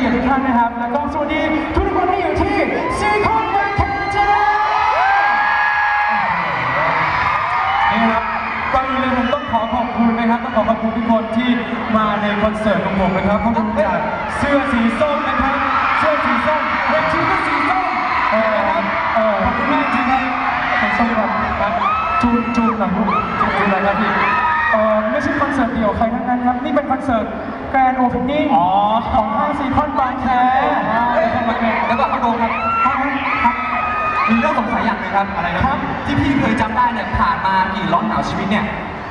แขกผู้มีเกียรติทุกท่านนะครับ แล้วก็สวัสดีทุกคนที่อยู่ที่ซีคอนแบงค์แคจ้านี่ครับก่อนอื่นเลยผมต้องขอขอบคุณนะครับต้องขอขอบคุณทุกคนที่มาในคอนเสิร์ตของผมนะครับขอบคุณจากเสื้อสีส้มนะครับ เสื้อสีส้มเวทีก็สีส้มเออครับเออขอบคุณมากจริงครับสีส้มครับจูนจูนหลังลูกจูนจูนอะไรครับพี่เออไม่ใช่คอนเสิร์ตเดี่ยวใครทั้งนั้นครับนี่เป็นคอนเสิร์ต แกรนด์โอเพนนิ่งของห้างซีคอนบางแคแล้วก็เอาโดครับครับครับ มีเรื่องสงสัยอย่างหนึงครับ อะไรนะครับ ที่พี่เคยจำได้เนี่ยผ่านมากี่ร้อนหนาวชีวิตเนี่ย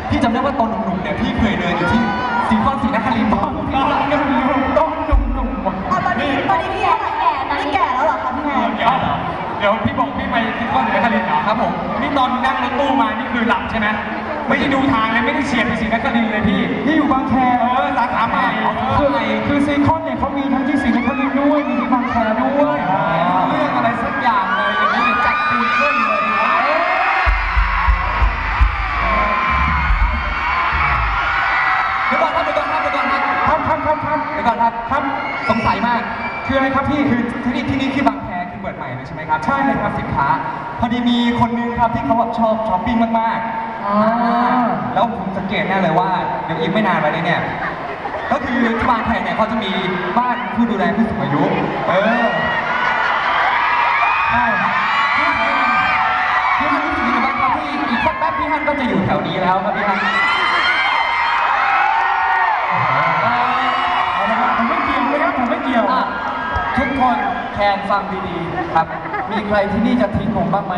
พี่จำได้ว่าตอนหนุ่มๆเนี่ยพี่เคยเดินอยู่ที่ซีคอนศรีนครินทร์ต้องหนุ่มหนุ่มต้องหนุ่มหนุ่มอะตอนนี้ตอนนี้พี่แอนแก่นะนี่แก่แล้วเหรอคะพี่แอนเดี๋ยวเดี๋ยวพี่บอกพี่ไปซีคอนศรีนครินทร์เหรอครับผม นี่ตอนนั่งรถตู้มา นี่คือหลับใช่ไหม ไม่ได้ดูทางเลยไม่ได้เฉียดไปศรีนครินทร์เลยพี่ นี่อยู่บางแคเออสาขาใหม่คือคือซีคอน เปิดใหม่เลยใช่ไหมครับใช่เลยครับสินค้า พอดีมีคนนึงครับที่เขาแบบชอบช้อปปิ้งมากๆอ๋อแล้วผมสังเกตแน่เลยว่าเดี๋ยวอีกไม่นานมานี้เนี่ย ก็คือที่บางแคเนี่ยเขาจะมีบ้านผู้ดูแลผู้สูงอายุ เออใช่พี่ฮันพี่ฮันรู้สึกยังไงบ้างครับที่อีกสักแป๊บพี่ฮันก็จะอยู่แถวนี้แล้วครับพี่ฮันเอาละครับผมไม่เกี่ยวนะครับผมไม่เกี่ยวอะทุกคนแคนฟังดีๆ ครับ มีใครที่นี่จะทิ้งผมบ้างไหม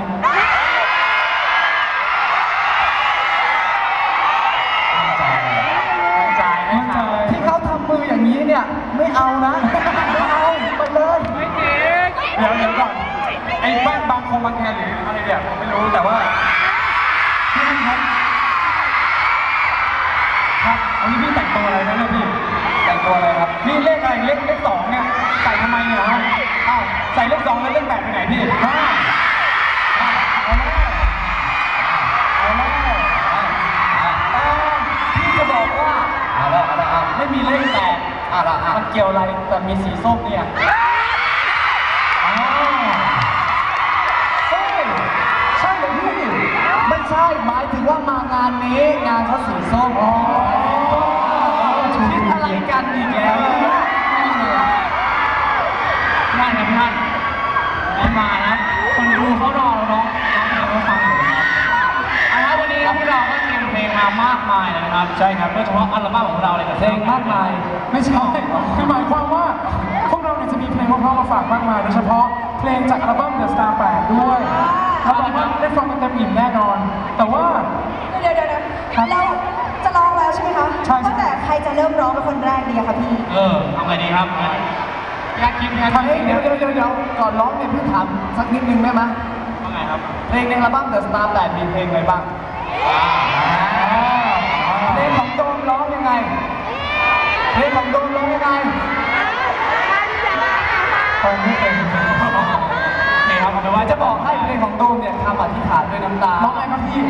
มั่นใจนะครับที่เขาทำมืออย่างนี้เนี่ย ไม่เอานะไม่เอาไปเลยเดี๋ยวเดี๋ยวก่อนไอ้บ้านบางคงบางแคหรืออะไรเนี่ยผมไม่รู้แต่ว่าพี่ท่านครับครับอันนี้พี่แต่งตัวอะไรนะเนี่ยพี่แต่งตัวอะไรครับนี่เลขอะไรเลขเลขสองเนี่ยใส่ทำไมเนี่ยฮะ อ้าวใส่เลขสองแล้วเลขแปดไปไหนพี่ห้าเอาแล้วเอาแล้วเอ่อพี่จะบอกว่าเอาละเอาละเอาไม่มีเลขแปดเอาละเอามันเกี่ยวอะไรแต่มีสีส้มเนี่ยอ้าวเฮ้ยใช่เหรอพี่ไม่ใช่หมายถึงว่ามางานนี้งานเขาสีส้มอ๋อ คิดอะไรกันอีกแล้ว ม่มานะคนดูเขารอเราเนาะร้องเพลงมาฟังอยู่นะครับเอาละวันนี้พวกเราก็เตรียมเพลงมามากมายเลยนะครับ ใช่ครับโดยเฉพาะอัลบั้มของเราเลยกับเพลงมากมาย ไม่ใช่คือหมายความว่า พวกเราเนี่ยจะมีเพลงเพราะๆมาฝากมากมายโดยเฉพาะเพลงจากอัลบั้ม The Star 8 ด้วยรับรองว่าได้ฟังกันเต็มอิ่มแน่นอน แต่ว่า เดี๋ยวเดี๋ยวเดี๋ยวครับเราจะร้องแล้วใช่ไหมคะใช่ใช่ ตั้งแต่ใครจะเริ่มร้องเป็นคนแรกดีอะคะพี่ เออเอาไงดีครับ อยากคิดอยากเฮ้ยเดี๋ยวเดี๋ยวเดี๋ยวเดี๋ยวก่อนร้องเนี่ยพี่ถามสักนิดนึงได้ไหมว่าไงครับเพลงในอัลบั้ม The Star 8มีเพลงอะไรบ้างเพลงของโดมร้องยังไงเพลงของโดมร้องยังไงฟังไม่เป็นนี่ครับแต่ว่าจะจะบบออกกให้ให้เพลงของโดมเนี่ยคำอธิษฐานด้วยน้ำตาร้องไงครับพี่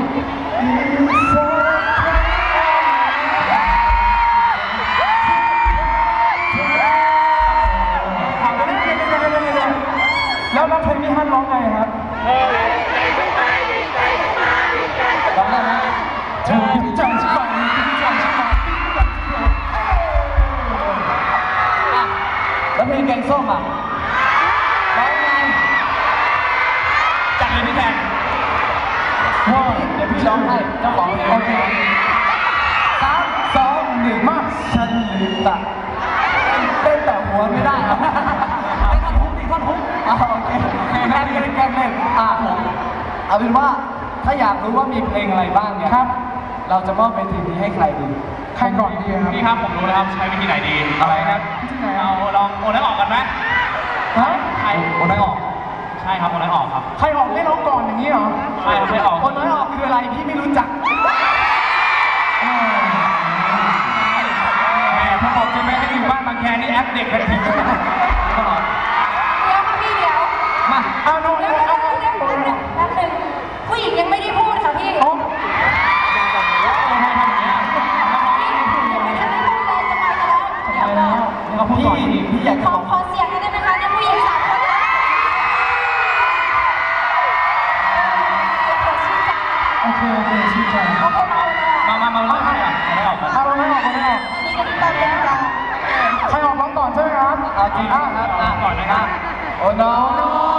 ลืมตาเต้นแต่หัวไม่ได้ครับไม่ท่อนฮุกดิท่อนฮุกอ่าโอเคแกล้งเล่นแกล้งเล่นอะผมเอาเป็นว่าถ้าอยากรู้ว่ามีเพลงอะไรบ้างเนี่ยครับ เราจะมอบเวทีนี้ให้ใครดีใครก่อนดีครับนี่ครับผมรู้นะครับใช้วิธีไหนดีอะไรครับที่ไหนเราลองโอนให้ออกกันไหมฮะใครโอนได้ออก ใช่ครับโอนให้ออกครับใครออกได้ร้องก่อนอย่างนี้เหรอใช่ครับให้ออกโอนน้อยออกคืออะไรพี่ไม่รู้จัก ช่ได้าอยู่บ้านบางแคนี่แอปเด็กกันทีเดียวมาอานดี๋ยนึงงผู้หญิงยังไม่ได้พูดค่ะพี่ยังม่ได้เนี่ยวก่อนเอาพูดก่อนพี่อยากขจะอบอก ขอเสียงได้ไหมคะเนี่ยผู้หญิงสามคนนะโอเคโอเคชื่นใจ เอาเาเาเอา มามามาเล่ เอาจริงนะครับก่อนนะครับ โอ้น้อง